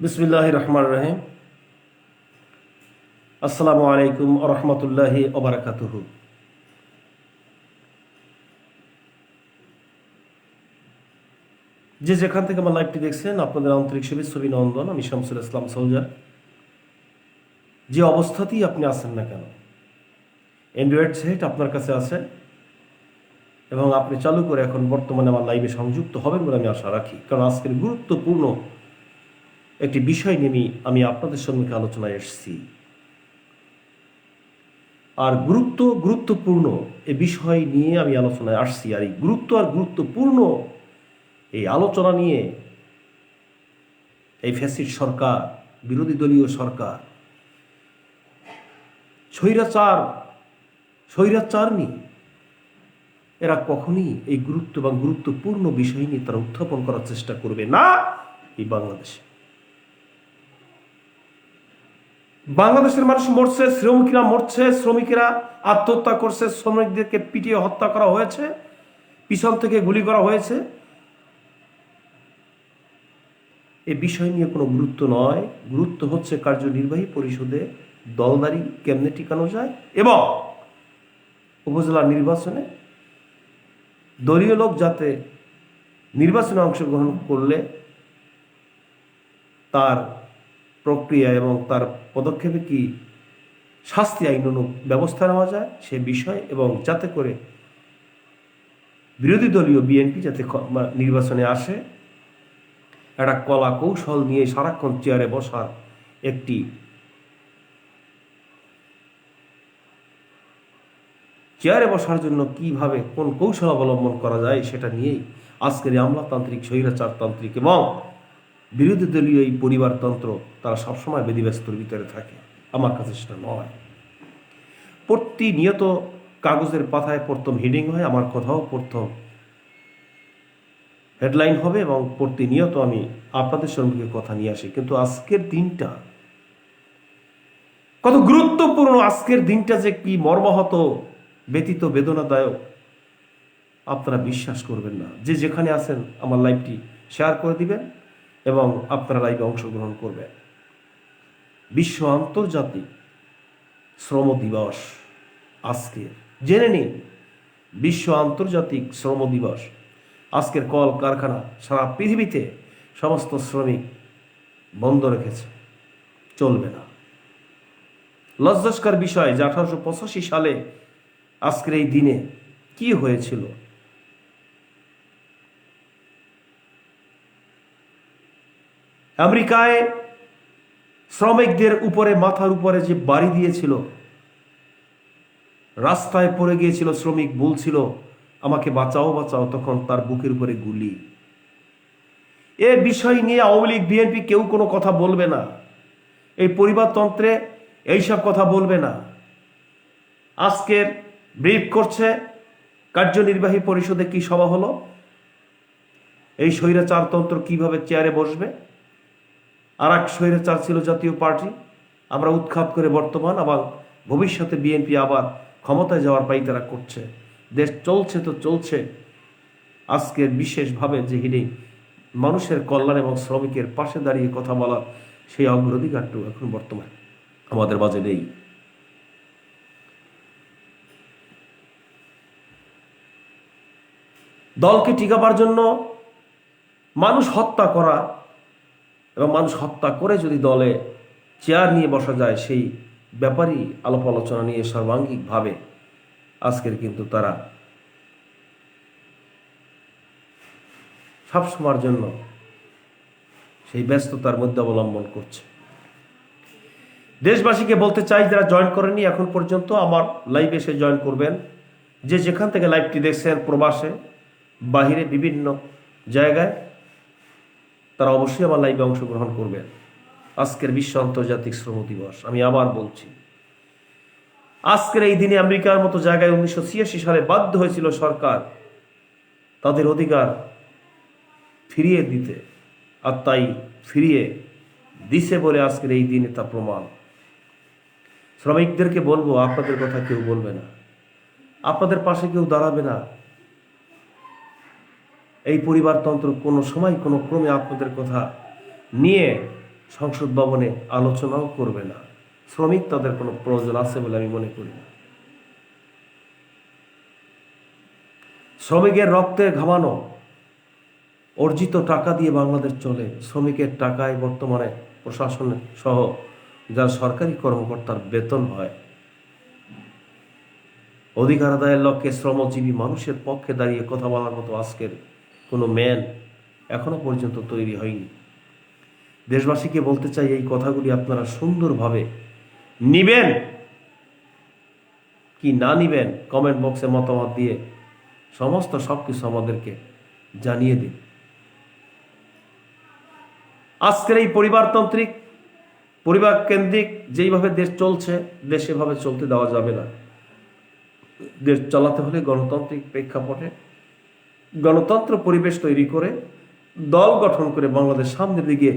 বিসমিল্লাহ রহমান রহিম আসসালামু আলাইকুম রহমতুল্লাহি ওবরাকাতুহ যে যেখান থেকে আমার লাইভটি দেখছেন, আপনাদের আন্তরিক শুভেচ্ছা, অভিনন্দন। আমি শামসুল ইসলাম সৌজা। যে অবস্থাতেই আপনি আসেন না কেন অ্যান্ড্রয়েড সেট আপনার কাছে আছে এবং আপনি চালু করে এখন বর্তমানে আমার লাইভে সংযুক্ত হবেন বলে আমি আশা রাখি। কারণ আজকের গুরুত্বপূর্ণ একটি বিষয় নিয়ে আমি আপনাদের সঙ্গে আলোচনায় এসেছি। আর গুরুত্ব গুরুত্বপূর্ণ এ বিষয় নিয়ে আমি আলোচনায় আসছি। আর এই গুরুত্ব আর গুরুত্বপূর্ণ এই আলোচনা নিয়ে এই ফ্যাসিড সরকার, বিরোধী দলীয় সরকার, স্বৈরাচার স্বৈরাচারনি এরা কখনই এই গুরুত্ব এবং গুরুত্বপূর্ণ বিষয় নিয়ে তারা উত্থাপন করার চেষ্টা করবে না এই বাংলাদেশে। বাংলাদেশের মানুষ মরছে, শ্রমিকরা মরছে, শ্রমিকেরা আত্মহত্যা করছে, শ্রমিকদেরকে পিটিয়ে হত্যা করা হয়েছে, পিছন থেকে গুলি করা হয়েছে। এ বিষয় নিয়ে কোনো গুরুত্ব নয়। গুরুত্ব হচ্ছে কার্যনির্বাহী পরিষদে দলদারি কেমনে টিকানো যায় এবং উপজেলা নির্বাচনে দলীয় লোক যাতে নির্বাচনে অংশগ্রহণ করলে তার প্রক্রিয়া এবং তার পদক্ষেপে কি শাস্তি আইন ব্যবস্থা নেওয়া যায় সে বিষয় এবং যাতে করে বিরোধী দলীয় বিএনপি যাতে নির্বাচনে আসে, একটা কলা কৌশল নিয়ে সারাক্ষণ চেয়ারে বসার একটি চেয়ারে বসার জন্য কীভাবে কোন কৌশল অবলম্বন করা যায় সেটা নিয়েই আজকের আমলাতান্ত্রিক স্বৈরাচারতান্ত্রিক এবং বিরোধী দলীয় এই পরিবারতন্ত্র তারা সবসময় বেদিব্যস্তর ভিতরে থাকে। আমার কাছে সেটা নয়। প্রতিনিয়ত কাগজের পাতায় প্রথম হিডিং হয়, আমার কথাও প্রথম হেডলাইন হবে এবং প্রতিনিয়ত আমি আপনাদের সম্মুখে কথা নিয়ে আসি। কিন্তু আজকের দিনটা কত গুরুত্বপূর্ণ। আজকের দিনটা যে কি মর্মাহত, ব্যতীত বেদনাদায়ক, আপনারা বিশ্বাস করবেন না। যে যেখানে আছেন, আমার লাইভটি শেয়ার করে দিবেন। এবং আপনারা লাইভে অংশগ্রহণ করবেন। বিশ্ব আন্তর্জাতিক শ্রম দিবস আজকে। জেনে নিন, বিশ্ব আন্তর্জাতিক শ্রম দিবস। আজকের কল কারখানা সারা পৃথিবীতে সমস্ত শ্রমিক বন্ধ রেখেছে, চলবে না। লজ্জাস্কর বিষয় যে আঠারোশো পঁচাশি সালে আজকের এই দিনে কি হয়েছিল? আমেরিকায় শ্রমিকদের উপরে, মাথার উপরে যে বাড়ি দিয়েছিল, রাস্তায় পড়ে গিয়েছিল শ্রমিক, বলছিল, আমাকে বাঁচাও বাঁচাও। তখন তার বুকের উপরে গুলি। এ বিষয় নিয়ে আওয়ামী লীগ, বিএনপি কেউ কোনো কথা বলবে না। এই পরিবারতন্ত্রে এইসব কথা বলবে না। আজকের ব্রিফ করছে কার্যনির্বাহী পরিষদে কি সভা হলো? এই স্বৈরাচারতন্ত্র কীভাবে চেয়ারে বসবে? আর এক স্বৈরাচার ছিল জাতীয় পার্টি। আমরা উৎখাত করে বর্তমান, আবার ভবিষ্যতে বিএনপি আবার ক্ষমতায় যাওয়ার পাই তারা করছে। দেশ চলছে তো চলছে। আজকের বিশেষভাবে যে হিডিং মানুষের কল্যাণ এবং শ্রমিকের পাশে দাঁড়িয়ে কথা বলা সেই অগ্রাধিকারটু এখন বর্তমান আমাদের মাঝে নেই। দলকে টিকাবার জন্য মানুষ হত্যা করা এবং মানুষ হত্যা করে যদি দলে চেয়ার নিয়ে বসা যায়, সেই ব্যাপারই আলাপ আলোচনা নিয়ে সর্বাঙ্গিকভাবে আজকের কিন্তু তারা সবসময়ের জন্য সেই ব্যস্ততার মধ্যে অবলম্বন করছে। দেশবাসীকে বলতে চাই, যারা জয়েন করেনি এখন পর্যন্ত, আমার লাইভে এসে জয়েন করবেন। যে যেখান থেকে লাইভটি দেখছেন, প্রবাসে, বাহিরে, বিভিন্ন জায়গায় তারা অবশ্যই আমার লাইভে অংশগ্রহণ করবেন আজকের বিশ্ব আন্তর্জাতিক শ্রম দিবস, আমি আবার বলছি। আজকের এই দিনে আমেরিকার মতো জায়গায় উনিশশো ছিয়াশি সালে বাধ্য হয়েছিল সরকার তাদের অধিকার ফিরিয়ে দিতে, আর তাই ফিরিয়ে দিছে বলে আজকের এই দিনে তা প্রমাণ। শ্রমিকদেরকে বলব, আপনাদের কথা কেউ বলবে না। আপনাদের পাশে কেউ দাঁড়াবে না। এই পরিবারতন্ত্র কোনো সময় কোনো ক্রমে আপনাদের কথা নিয়ে সংসদ ভবনে আলোচনাও করবে না। শ্রমিক তাদের কোনো প্রয়োজন আছে বলে আমি মনে করি না। শ্রমিকের রক্তে ঘামানো, অর্জিত টাকা দিয়ে বাংলাদেশ চলে, শ্রমিকের টাকায় বর্তমানে প্রশাসন সহ যারা সরকারি কর্মকর্তার বেতন হয়, অধিকার আদায়ের লক্ষ্যে শ্রমজীবী মানুষের পক্ষে দাঁড়িয়ে কথা বলার মতো আজকের কোনো ম্যান এখনও পর্যন্ত তৈরি হয়নি। দেশবাসীকে বলতে চাই, এই কথাগুলি আপনারা সুন্দরভাবে নিবেন। কি না নিবেন কমেন্ট বক্সে মতামত দিয়ে সমস্ত সব কিছু আমাদেরকে জানিয়ে দিন। আজকের এই পরিবারতান্ত্রিক পরিবার কেন্দ্রিক যেইভাবে দেশ চলছে, দেশ এভাবে চলতে দেওয়া যাবে না। দেশ চালাতে হলে গণতান্ত্রিক প্রেক্ষাপটে গণতন্ত্র পরিবেশ তৈরি করে দল গঠন করে বাংলাদেশ সামনের দিকে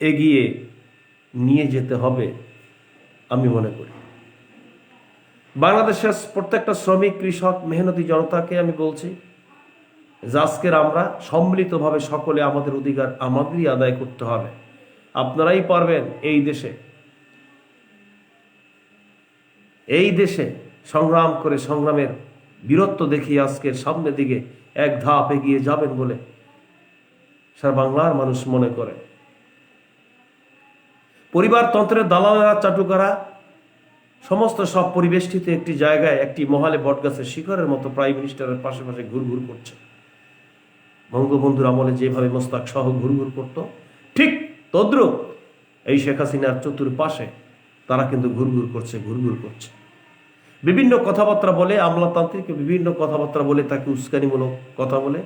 এগিয়ে নিয়ে যেতে হবে, আমি মনে করি। বাংলাদেশের প্রত্যেকটা শ্রমিক, কৃষক, মেহনতি জনতাকে আমি বলছি, যে আজকের আমরা সম্মিলিতভাবে সকলে আমাদের অধিকার আমাদেরই আদায় করতে হবে। আপনারাই পারবেন এই দেশে এই দেশে সংগ্রাম করে সংগ্রামের বীরত্ব দেখিয়ে আজকের সামনের দিকে এক ধাপ এগিয়ে যাবেন বলে সারা বাংলার মানুষ মনে করে। পরিবারতন্ত্রের দালালেরা, চাটুকারা, সমস্ত সব পরিবেষ্টিত একটি জায়গায় একটি মহালে বটগাছের শিখরের মতো প্রাইম মিনিস্টারের পাশে পাশে ঘুরঘুর করছে। বঙ্গবন্ধুর আমলে যেভাবে মোস্তাক সহ ঘুরঘুর করত, ঠিক তদ্রুপ এই শেখ হাসিনার চতুর্পাশে তারা কিন্তু ঘুরঘুর করছে ঘুরঘুর করছে। বিভিন্ন কথাবার্তা বলে আমলাতান্ত্রিক বিভিন্ন কথাবার্তা বলে তাকে উস্কানিমূলক কথা বলে।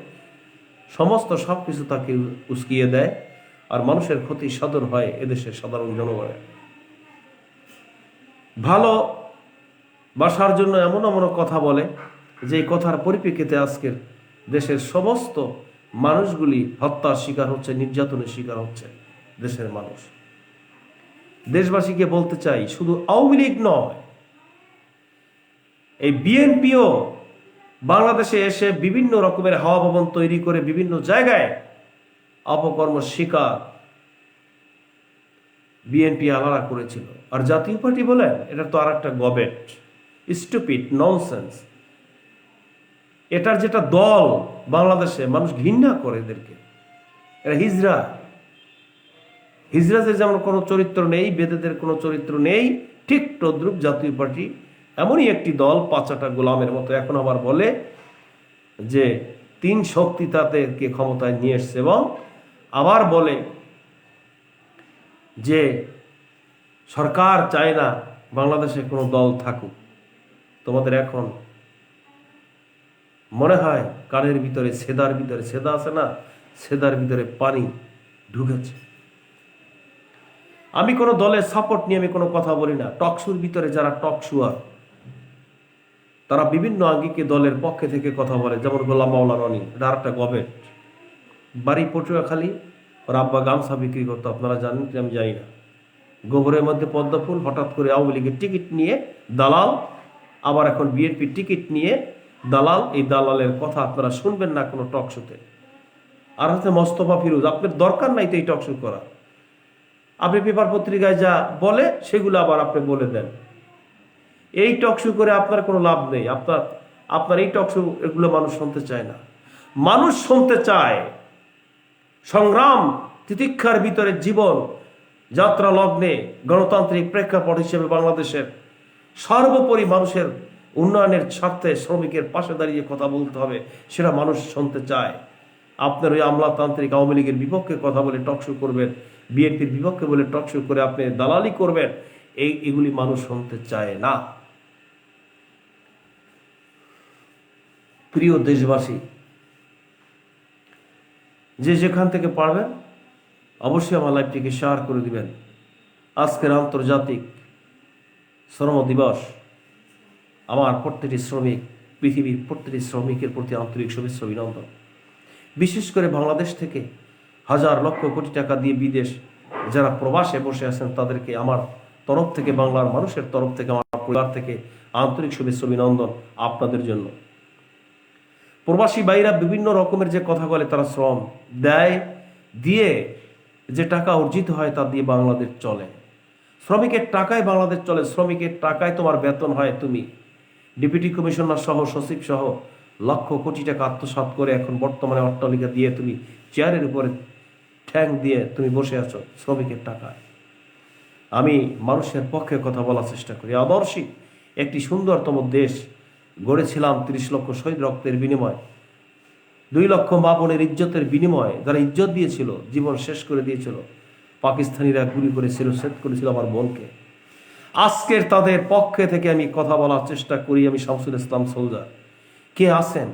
সমস্ত সব কিছু তাকে উস্কিয়ে দেয় আর মানুষের ক্ষতি সাধন হয় এদেশের সাধারণ জনগণের। ভালো বাসার জন্য এমন এমন কথা বলে যে কথার পরিপ্রেক্ষিতে আজকের দেশের সমস্ত মানুষগুলি হত্যার শিকার হচ্ছে, নির্যাতনের শিকার হচ্ছে দেশের মানুষ। দেশবাসীকে বলতে চাই, শুধু আওয়ামী লীগ নয় এই বিএনপিও বাংলাদেশে এসে বিভিন্ন রকমের হাওয়া ভবন তৈরি করে বিভিন্ন জায়গায় অপকর্ম শিকার বিএনপি আলাদা করেছিল। আর জাতীয় পার্টি বলেন, এটা তো আর একটা গবেট। স্টুপিড ননসেন্স এটার যেটা দল বাংলাদেশে মানুষ ঘৃণা করে এদেরকে, এরা হিজরা। হিজরাজের যেমন কোনো চরিত্র নেই, বেদেদের কোনো চরিত্র নেই, ঠিক তদ্রুপ জাতীয় পার্টি এমনই একটি দল পাঁচাটা গোলামের মতো এখন আবার বলে যে তিন শক্তি তাদেরকে ক্ষমতায় নিয়ে এসছে এবং আবার বলে যে সরকার চায় না বাংলাদেশে কোনো দল থাকুক। তোমাদের এখন মনে হয় কানের ভিতরে সেদার ভিতরে সেদা আছে না? সেদার ভিতরে পানি ঢুকেছে। আমি কোনো দলের সাপোর্ট নিয়ে আমি কোনো কথা বলি না। টকশুর ভিতরে যারা টকশুয়ার তারা বিভিন্ন আঙ্গিকে দলের পক্ষে থেকে কথা বলে। যেমন গোলাম মাওলা রনি, এটা একটা গভেট। বাড়ি পটুয়াখালী ওর আব্বা গামছা বিক্রি করতো, আপনারা জানেন কি আমি জানি না। গোবরের মধ্যে পদ্ম ফুল, হঠাৎ করে আওয়ামী লীগের টিকিট নিয়ে দালাল, আবার এখন বিএনপির টিকিট নিয়ে দালাল, এই দালালের কথা আপনারা শুনবেন না কোনো টক শোতে। আর হচ্ছে মোস্তফা ফিরোজ, আপনার দরকার নাই তো এই টক শো করা আপনি পেপার পত্রিকায় যা বলে, সেগুলো আবার আপনি বলে দেন। এই টক শো করে আপনার কোনো লাভ নেই। আপনার আপনার এই টক শো এগুলো মানুষ শুনতে চায় না। মানুষ শুনতে চায় সংগ্রাম, তিতিক্ষার ভিতরে জীবন, যাত্রা লগ্নে গণতান্ত্রিক প্রেক্ষাপট হিসেবে বাংলাদেশের সর্বোপরি মানুষের উন্নয়নের স্বার্থে শ্রমিকের পাশে দাঁড়িয়ে কথা বলতে হবে, সেটা মানুষ শুনতে চায়। আপনার ওই আমলাতান্ত্রিক আওয়ামী লীগের বিপক্ষে কথা বলে টকশো করবেন, বিএনপির বিপক্ষে বলে টকশো করে আপনি দালালি করবেন, এই, এগুলি মানুষ শুনতে চায় না। প্রিয় দেশবাসী, যে যেখান থেকে পারবেন অবশ্যই আমার লাইভটিকে শেয়ার করে দিবেন। আজকের আন্তর্জাতিক শ্রম দিবস, আমার প্রত্যেকটি শ্রমিক, পৃথিবীর প্রত্যেকটি শ্রমিকের প্রতি আন্তরিক শুভেচ্ছা অভিনন্দন। বিশেষ করে বাংলাদেশ থেকে হাজার লক্ষ কোটি টাকা দিয়ে বিদেশ যারা প্রবাসে বসে আছেন, তাদেরকে আমার তরফ থেকে, বাংলার মানুষের তরফ থেকে, আমার পরিবার থেকে আন্তরিক শুভেচ্ছা অভিনন্দন আপনাদের জন্য। প্রবাসী ভাইরা বিভিন্ন রকমের যে কথা বলে তারা শ্রম দেয়, দিয়ে যে টাকা অর্জিত হয় তা দিয়ে বাংলাদেশ চলে। শ্রমিকের টাকায় বাংলাদেশ চলে, শ্রমিকের টাকায় তোমার বেতন হয় তুমি। ডেপুটি কমিশনার সহ, সচিব সহ লক্ষ কোটি টাকা আত্মসাৎ করে এখন বর্তমানে অট্টালিকা দিয়ে তুমি চেয়ারের উপরে ঠ্যাং দিয়ে তুমি বসে আছো শ্রমিকের টাকায়। আমি মানুষের পক্ষে কথা বলার চেষ্টা করি। আদর্শী একটি সুন্দরতম দেশ গড়েছিলাম তিরিশ লক্ষ শহীদ রক্তের বিনিময়। দুই লক্ষ মা বোনের ইজ্জতের বিনিময়ে যারা ইজ্জত দিয়েছিল, জীবন শেষ করে দিয়েছিল, পাকিস্তানিরা গুলি করে শিরোচ্ছেদ করেছিল আমার বোনকে। আজকের তাদের পক্ষে থেকে আমি কথা বলার চেষ্টা করি, আমি শামসুল ইসলাম সোলজার। কে আছেন?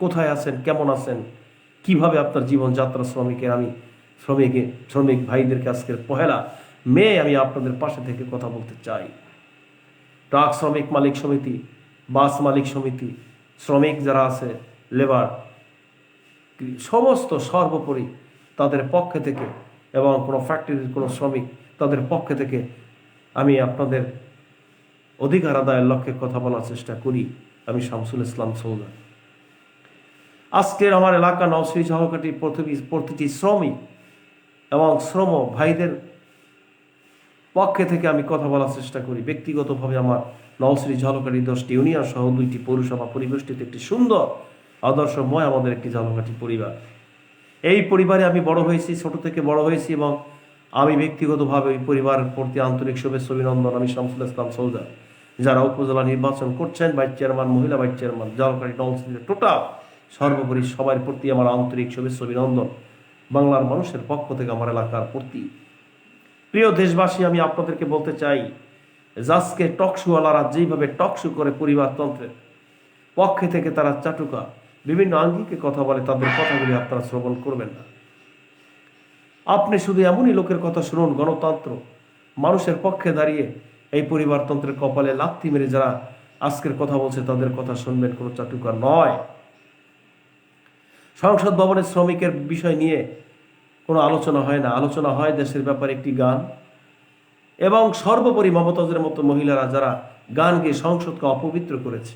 কোথায় আছেন? কেমন আছেন? কীভাবে আপনার জীবনযাত্রা শ্রমিকের আমি, শ্রমিকে, শ্রমিক ভাইদেরকে আজকের পহেলা মেয়ে আমি আপনাদের পাশে থেকে কথা বলতে চাই। ট্রাক শ্রমিক মালিক সমিতি বাস মালিক সমিতি, শ্রমিক যারা আছে লেবার সমস্ত সর্বোপরি তাদের পক্ষে থেকে এবং কোনো ফ্যাক্টরির কোনো শ্রমিক তাদের পক্ষে থেকে আমি আপনাদের অধিকার আদায়ের লক্ষ্যে কথা বলার চেষ্টা করি। আমি শামসুল ইসলাম সৌদা। আজকের আমার এলাকা নওশ্রী সহকারী প্রতিটি শ্রমিক এবং শ্রম ভাইদের পক্ষে থেকে আমি কথা বলার চেষ্টা করি। ব্যক্তিগতভাবে আমার নওশ্রী ঝলকাঠি দশটি ইউনিয়ন সহ দুইটি পৌরসভা পরিবেষ্টিত একটি সুন্দর, আদর্শময় আমাদের একটি ঝালকাঠি পরিবার। এই পরিবারে আমি বড় হয়েছি, ছোট থেকে বড় হয়েছি এবং আমি ব্যক্তিগতভাবে ওই পরিবারের প্রতি আন্তরিক শুভেচ্ছা, অভিনন্দন। আমি শামসুল ইসলাম সৌদা যারা উপজেলা নির্বাচন করছেন, ভাইস চেয়ারম্যান, মহিলা ভাইস চেয়ারম্যান ঝলকাঠি নওশ্রী টোটাল সর্বোপরি সবার প্রতি আমার আন্তরিক শুভেচ্ছা, অভিনন্দন। বাংলার মানুষের পক্ষ থেকে আমার এলাকার প্রতি প্রিয় দেশবাসী, আমি আপনাদেরকে বলতে চাই জাজকে টকশুওয়ালারা যেইভাবে টকশু করে পরিবারতন্ত্রের পক্ষে থেকে তারা চাটুকা, বিভিন্ন আঙ্গিকে কথা বলে, তাদের কথাগুলি আপনারা শ্রবণ করবেন না। আপনি শুধু এমনই লোকের কথা শুনুন, গণতন্ত্র, মানুষের পক্ষে দাঁড়িয়ে এই পরিবারতন্ত্রের কপালে লাথি মেরে যারা আজকের কথা বলছে, তাদের কথা শুনবেন কোনো চাটুকা নয়। সংসদ ভবনের শ্রমিকের বিষয় নিয়ে কোনো আলোচনা হয় না। আলোচনা হয় দেশের ব্যাপারে একটি গান। এবং সর্বোপরি মমতাজের মতো মহিলারা যারা গানকে সংসদকে অপবিত্র করেছে।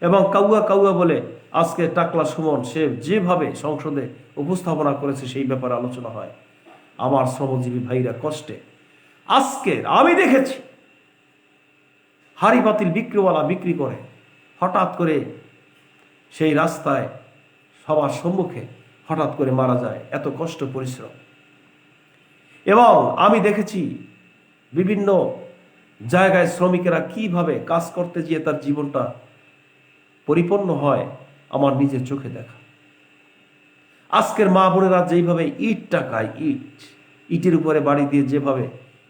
এবং কাউয়া কাউয়া বলে, আজকে টাকলা সুমন, সে যেভাবে সংসদে উপস্থাপনা করেছে, সেই ব্যাপারে আলোচনা হয়। আমার শ্রমজীবী ভাইরা কষ্টে। আজকে আমি দেখেছি, হাড়ি বাতিল বিক্রিওয়ালা বিক্রি করে, হঠাৎ করে সেই রাস্তায় সবার সম্মুখে হঠাৎ করে মারা যায়, এত কষ্ট, পরিশ্রম। এবং আমি দেখেছি বিভিন্ন জায়গায় শ্রমিকেরা কীভাবে কাজ করতে গিয়ে তার জীবনটা পরিপূর্ণ হয়, আমার নিজের চোখে দেখা। আজকের মা বোনেরা যেইভাবে ইট টাকায় ইট, ইটের উপরে বাড়ি দিয়ে যেভাবে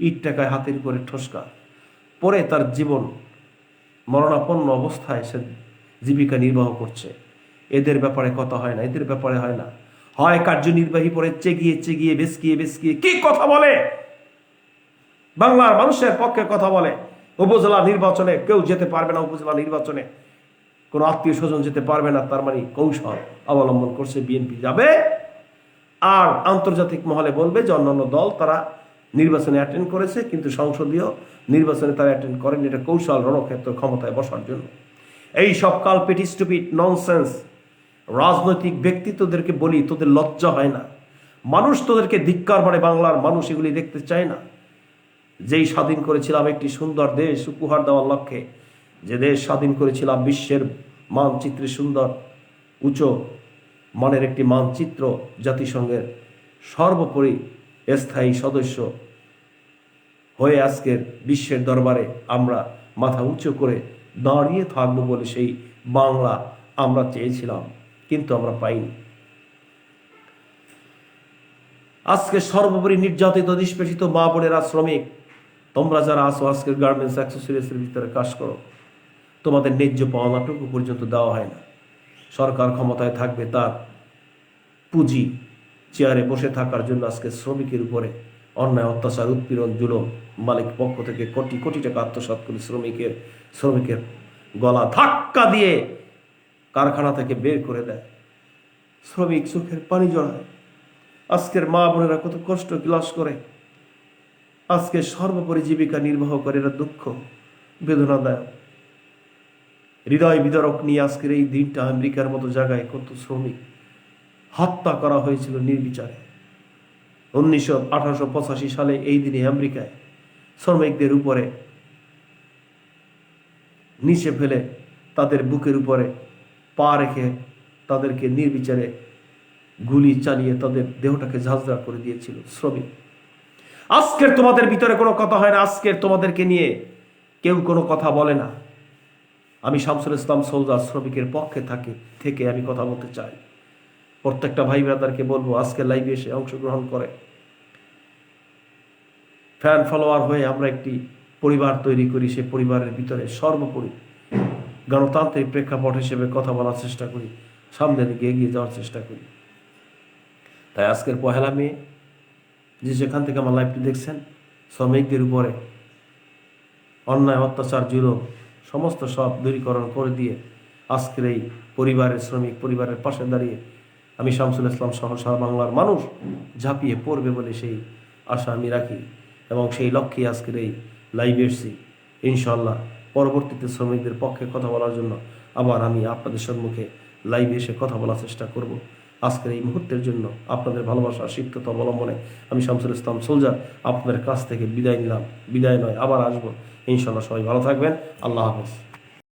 ইট টাকায় হাতের উপরে ঠোসকা, পরে তার জীবন মরণাপন্ন অবস্থায় সে জীবিকা নির্বাহ করছে। এদের ব্যাপারে কথা হয় না, এদের ব্যাপারে হয় না। হয় কার্যনির্বাহী পরে চেগিয়ে চেগিয়ে, বেসকিয়ে বেসকিয়ে কি কথা বলে? বাংলার মানুষের পক্ষে কথা বলে। উপজেলা নির্বাচনে কেউ যেতে পারবে না উপজেলা নির্বাচনে। কোনো আত্মীয় স্বজন যেতে পারবে না, তার মানে কৌশল অবলম্বন করছে বিএনপি যাবে। আর আন্তর্জাতিক মহলে বলবে যে অন্যান্য দল তারা নির্বাচনে অ্যাটেন্ড করেছে, কিন্তু সংসদীয় নির্বাচনে তারা অ্যাটেন্ড করেনি এটা কৌশল রণক্ষেত্র ক্ষমতায় বসার জন্য। এই সব কাল পেটিস্টুপিট ননসেন্স। রাজনৈতিক ব্যক্তিত্বদেরকে বলি, তোদের লজ্জা হয় না। মানুষ তোদেরকে ধিক্কার মানে বাংলার মানুষ, এগুলি দেখতে চায় না। যেই স্বাধীন করেছিলাম একটি সুন্দর দেশ, উপহার দেওয়ার লক্ষ্যে, যে দেশ স্বাধীন করেছিলাম বিশ্বের মানচিত্রে সুন্দর উঁচু মানের একটি মানচিত্র জাতিসংঘের সর্বোপরি স্থায়ী সদস্য হয়ে আজকের বিশ্বের দরবারে আমরা মাথা উঁচু করে দাঁড়িয়ে থাকব বলে সেই বাংলা আমরা চেয়েছিলাম। কিন্তু আমরা পাইনি। আজকে সর্বোপরি নির্যাতিত, নিষ্পেষিত মা বোনেরা শ্রমিক, তোমরা যারা আসো আজকের গার্মেন্টস অ্যাক্সেসরিজের ভিতরে কাজ করো। তোমাদের ন্যায্য পাওনাটুকু পর্যন্ত দেওয়া হয় না। সরকার ক্ষমতায় থাকবে তার পুঁজি চেয়ারে বসে থাকার জন্য আজকে শ্রমিকের উপরে অন্যায়, অত্যাচার, উৎপীড়ন, জুলুম মালিক পক্ষ থেকে কোটি কোটি টাকা আত্মসাৎ করে শ্রমিকের শ্রমিকের গলা ধাক্কা দিয়ে কারখানা থেকে বের করে দেয়। শ্রমিক চোখের পানি জড়ায়। আজকের মা বোনেরা কত কষ্ট ক্লাস করে। আজকে সর্বোপরি জীবিকা নির্বাহ করে এরা দুঃখ, বেদনাদায়ক। হৃদয় বিদারক নিয়ে আজকের এই দিনটা আমেরিকার মতো জায়গায় কত শ্রমিক হত্যা করা হয়েছিল নির্বিচারে। উনিশশো আঠারোশো পঁচাশি সালে এই দিনে আমেরিকায় শ্রমিকদের উপরে নিচে ফেলে তাদের বুকের উপরে পা রেখে তাদেরকে নির্বিচারে গুলি চালিয়ে তাদের দেহটাকে ঝাঁঝরা করে দিয়েছিল, শ্রমিক। আজকের তোমাদের ভিতরে কোনো কথা হয় না, আজকের তোমাদেরকে নিয়ে কেউ কোনো কথা বলে না। আমি শামসুল ইসলাম সোলজার শ্রমিকের পক্ষে থাকি, থেকে আমি কথা বলতে চাই। প্রত্যেকটা ভাই ব্রাদারকে বলব, আজকে লাইভে এসে অংশগ্রহণ করে। ফ্যান ফলোয়ার হয়ে আমরা একটি পরিবার তৈরি করি, সে পরিবারের ভিতরে সর্বোপরি গণতান্ত্রিক প্রেক্ষাপট হিসেবে কথা বলার চেষ্টা করি সামনের দিকে এগিয়ে যাওয়ার চেষ্টা করি। তাই আজকের পহেলা মে, যে যেখান থেকে আমার লাইভটি দেখছেন, শ্রমিকদের উপরে অন্যায়, অত্যাচার, জুলুম, সমস্ত সব দূরীকরণ করে দিয়ে আজকের এই পরিবারের শ্রমিক পরিবারের পাশে দাঁড়িয়ে আমি শামসুল ইসলাম সহ সারা বাংলার মানুষ ঝাঁপিয়ে পড়বে বলে সেই আশা আমি রাখি এবং সেই লক্ষ্যে আজকের এই লাইভ এসছি। ইনশাল্লাহ পরবর্তীতে শ্রমিকদের পক্ষে কথা বলার জন্য আবার আমি আপনাদের সম্মুখে লাইভে এসে কথা বলার চেষ্টা করব। আজকের এই মুহূর্তের জন্য আপনাদের ভালোবাসা সিদ্ধতা অবলম্বনে আমি শামসুল ইসলাম সোলজার আপনাদের কাছ থেকে বিদায় নিলাম। বিদায় নয়, আবার আসব। ইনশাল্লাহ সবাই ভালো থাকবেন। আল্লাহ হাফেজ।